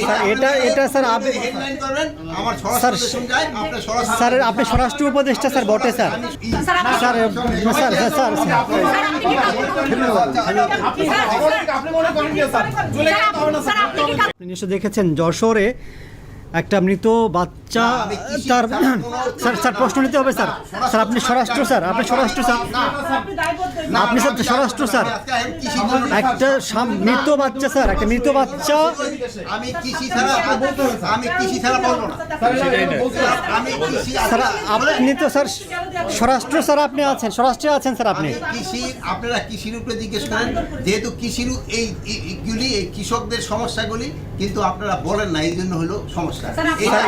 Sir এটা এটা sir আপনি হেডলাইন করবেন আমার স্যার, আপনি স্বরাষ্ট্র উপদেষ্টা স্যার বটে sir. Sir sir sir sir আপনি মনে নিশ্চয় দেখেছেন যশোরে একটা মৃত বাচ্চা স্যার, স্যার প্রশ্ন নিতে হবে স্যার। স্যার আপনি স্বরাষ্ট্র স্যার আপনি স্বরাষ্ট্র স্যার। না, আপনি স্যার স্বরাষ্ট্র স্যার। একটা মৃত বাচ্চা স্যার একটা মৃত বাচ্চা। আমি কৃষি ছাড়া আমি কৃষি ছাড়া বলব না স্যার আপনি তো স্যার স্বরাষ্ট্র স্যার আপনি আছেন। স্বরাষ্ট্রে আছেন স্যার আপনি। কৃষি আপনারা কৃষির উপরে জিজ্ঞেস করেন যেহেতু কৃষির এই এই- এইগুলি এই কৃষকদের সমস্যাগুলি কিন্তু আপনারা বলেন না এই জন্য হলো সমস্যা।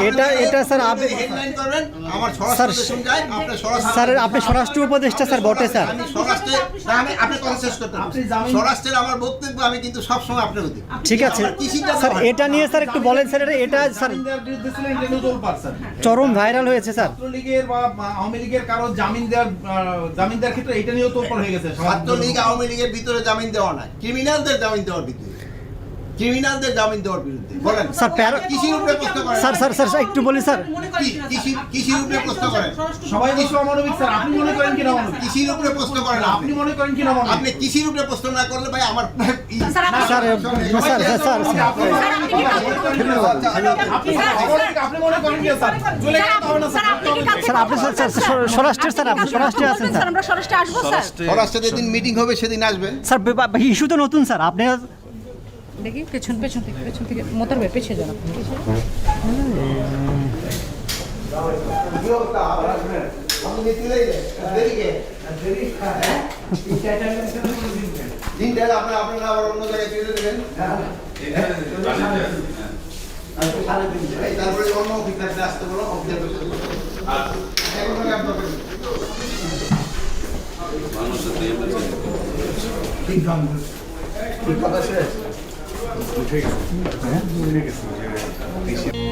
এটা- এটা স্যার আপনি- হেডলাইন করবেন আমার স্যার, আপনি স্বরাষ্ট্র উপদেষ্টা স্যার বটে স্যার। আমি স্বরাষ্ট্রে না, আমি আপনি কথা শেষ করতে হবে। আপনি জামিন- স্বরাষ্ট্রের আমার বক্তব্য আমি কিন্তু সবসময় আপনার ঠিক আছে। স্যার এটা নিয়ে স্যার একটু বলেন স্যার এটা- এটা স্যার। চরম ভাইরাল হয়েছে স্যার। ছাত্রলীগের বা বা আওয়ামী লীগের কারও জামিন দেওয়ার আহ, জামিন দেওয়ার ক্ষেত্রে এটা নিয়েও তোলপাড় হয়ে গেছে ছাত্রলীগ আওয়ামী লীগের ভিতরে জামিন দেওয়া না ক্রিমিনালদের জামিন দেওয়ার বিরুদ্ধে ক্রিমিনালদের জামিন দেওয়ার বিরুদ্ধে। বলেন। স্যার, প্যারা- কৃষির উপরে প্রশ্ন করেন। স্যার স্যার স্যার স্যার, একটু বলি স্যার। কি- কৃষির উপরে প্রশ্ন করেন সবাই বলছে অমানবিক স্যার। আপনি মনে করেন কিনা অমানবিক? কৃষির উপরে প্রশ্ন করেন আপনি। মনে করেন কিনা অমানবিক? আপনি কৃষির উপরে প্রশ্ন না করলে ভাই আমার sir sir sir sir sir sir sir. আপনি কি অমানবিক, মনে করেন কি স্যার চলে গেলে হবে না স্যার আপনি স্যার স্যার স্যার স্যার, স্বরাষ্ট্রের স্যার আপনি স্বরাষ্ট্রে আছেন স্যার। স্যার আমরা স্বরাষ্ট্রে আসব স্যার। স্বরাষ্ট্র যেদিন মিটিং হবে সেদিন আসবেন স্যার ইস্যু তো নতুন স্যার। আপনি দেখি, পেছন পেছন থেকে পেছন থেকে মোটর বে পেছে এই তারপরে অন্য অফিসারদের আসতে বলো অফিসার বসে বলো। এখন থেকে আপনার ঠিক কথা শেষ